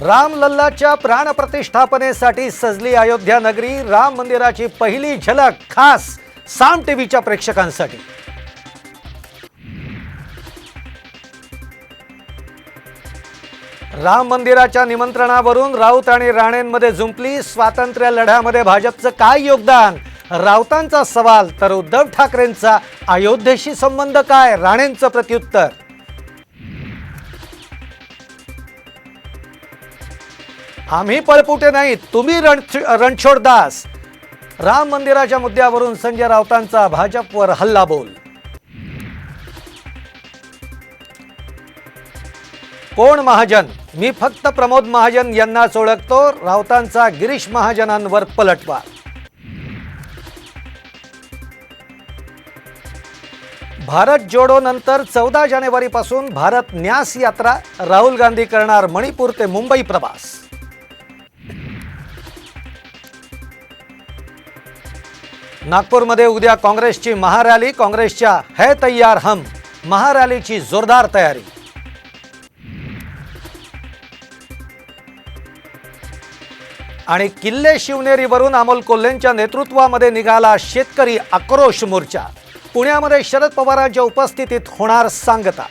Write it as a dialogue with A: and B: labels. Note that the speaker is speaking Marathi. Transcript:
A: रामलल्लाच्या प्राणप्रतिष्ठापनेसाठी सजली अयोध्या नगरी राम मंदिराची पहिली झलक खास साम टीव्हीच्या प्रेक्षकांसाठी. राम मंदिराच्या निमंत्रणावरून राऊत आणि राणेंमध्ये जुंपली स्वातंत्र्य लढ्यामध्ये भाजपचं काय योगदान? राऊतांचा सवाल तर उद्धव ठाकरेंचा. अयोध्येशी संबंध काय? राणेंचं प्रत्युत्तर. आम्ही पळपुटे नाही तुम्ही रण रणछोड दास. राम मंदिराच्या मुद्द्यावरून संजय राऊतांचा भाजपवर हल्ला बोल कोण महाजन? मी फक्त प्रमोद महाजन यांनाच ओळखतो राऊतांचा गिरीश महाजनांवर पलटवार भारत जोडो नंतर चौदा जानेवारीपासून भारत न्यास यात्रा राहुल गांधी करणार मणिपूर ते मुंबई प्रवास. नागपूरमध्ये उद्या काँग्रेसची महारॅली काँग्रेसच्या है तयार हम महारॅलीची जोरदार तयारी. आणि किल्ले शिवनेरीवरून अमोल कोल्हेंच्या नेतृत्वामध्ये निघाला शेतकरी आक्रोश मोर्चा. पुण्यामध्ये शरद पवारांच्या उपस्थितीत होणार सांगता.